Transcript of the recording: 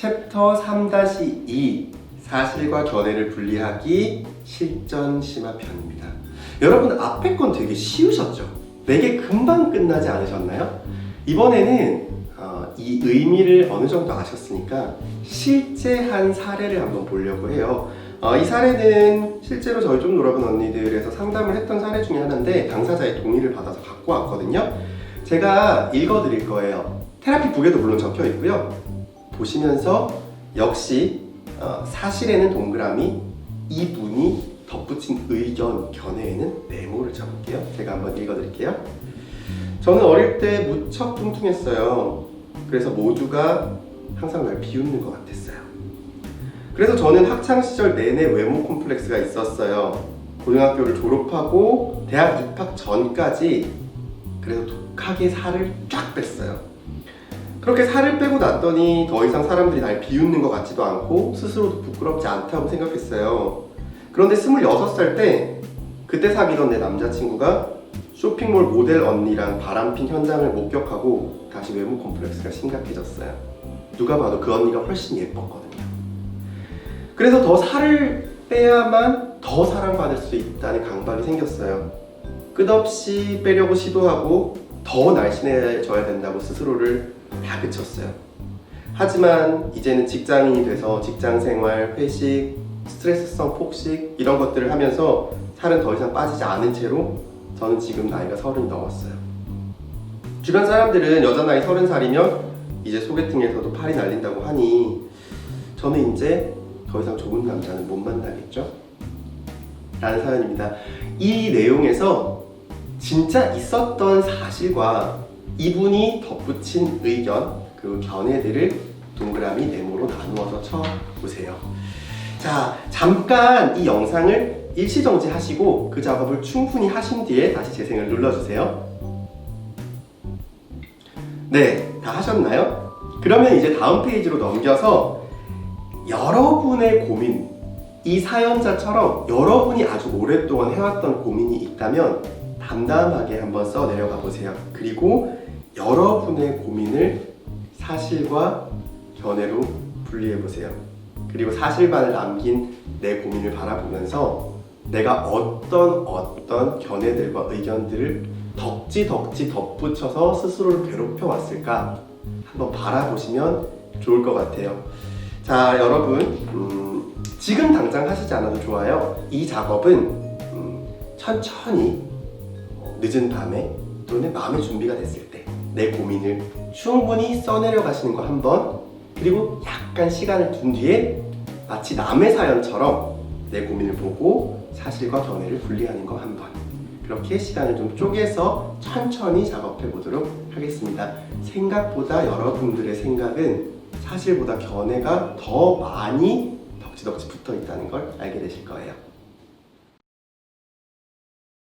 챕터 3-2 사실과 견해를 분리하기 실전 심화 편입니다. 여러분 앞에 건 되게 쉬우셨죠? 되게 금방 끝나지 않으셨나요? 이번에는 어, 이 의미를 어느 정도 아셨으니까 실제 한 사례를 한번 보려고 해요. 어, 이 사례는 실제로 저희 좀 놀아본 언니들에서 상담을 했던 사례 중에 하나인데 당사자의 동의를 받아서 갖고 왔거든요. 제가 읽어드릴 거예요. 테라피 북에도 물론 적혀 있고요. 보시면서 역시 어, 사실에는 동그라미 이분이 덧붙인 의견 견해에는 네모를 쳐볼게요. 제가 한번 읽어드릴게요. 저는 어릴 때 무척 뚱뚱했어요. 그래서 모두가 항상 날 비웃는 것 같았어요. 그래서 저는 학창 시절 내내 외모 콤플렉스가 있었어요. 고등학교를 졸업하고 대학 입학 전까지 그래서 독하게 살을 쫙 뺐어요. 그렇게 살을 빼고 났더니 더 이상 사람들이 날 비웃는 것 같지도 않고 스스로도 부끄럽지 않다고 생각했어요. 그런데 26살 때 그때 사귀던 내 남자친구가 쇼핑몰 모델 언니랑 바람핀 현장을 목격하고 다시 외모 콤플렉스가 심각해졌어요. 누가 봐도 그 언니가 훨씬 예뻤거든요. 그래서 더 살을 빼야만 더 사랑받을 수 있다는 강박이 생겼어요. 끝없이 빼려고 시도하고 더 날씬해져야 된다고 스스로를 다 그쳤어요. 하지만 이제는 직장인이 돼서 직장 생활, 회식, 스트레스성 폭식 이런 것들을 하면서 살은 더 이상 빠지지 않은 채로 저는 지금 나이가 서른이 넘었어요. 주변 사람들은 여자 나이 서른 살이면 이제 소개팅에서도 팔이 날린다고 하니 저는 이제 더 이상 좋은 남자는 못 만나겠죠? 라는 사연입니다. 이 내용에서 진짜 있었던 사실과 이분이 덧붙인 의견 그리고 견해들을 동그라미 네모로 나누어서 쳐보세요. 자, 잠깐 이 영상을 일시정지 하시고 그 작업을 충분히 하신 뒤에 다시 재생을 눌러주세요. 네, 다 하셨나요? 그러면 이제 다음 페이지로 넘겨서 여러분의 고민, 이 사연자처럼 여러분이 아주 오랫동안 해왔던 고민이 있다면 담담하게 한번 써 내려가 보세요. 그리고 여러분의 고민을 사실과 견해로 분리해 보세요. 그리고 사실만을 남긴 내 고민을 바라보면서 내가 어떤 어떤 견해들과 의견들을 덕지 덕지 덧붙여서 스스로를 괴롭혀 왔을까 한번 바라보시면 좋을 것 같아요. 자, 여러분, 음, 지금 당장 하시지 않아도 좋아요. 이 작업은 음, 천천히 어, 늦은 밤에 또는 마음의 준비가 됐을 때 내 고민을 충분히 써내려 가시는 거 한 번, 그리고 약간 시간을 둔 뒤에 마치 남의 사연처럼 내 고민을 보고 사실과 견해를 분리하는 거 한 번. 그렇게 시간을 좀 쪼개서 천천히 작업해 보도록 하겠습니다. 생각보다 여러분들의 생각은 사실보다 견해가 더 많이 덕지덕지 붙어 있다는 걸 알게 되실 거예요.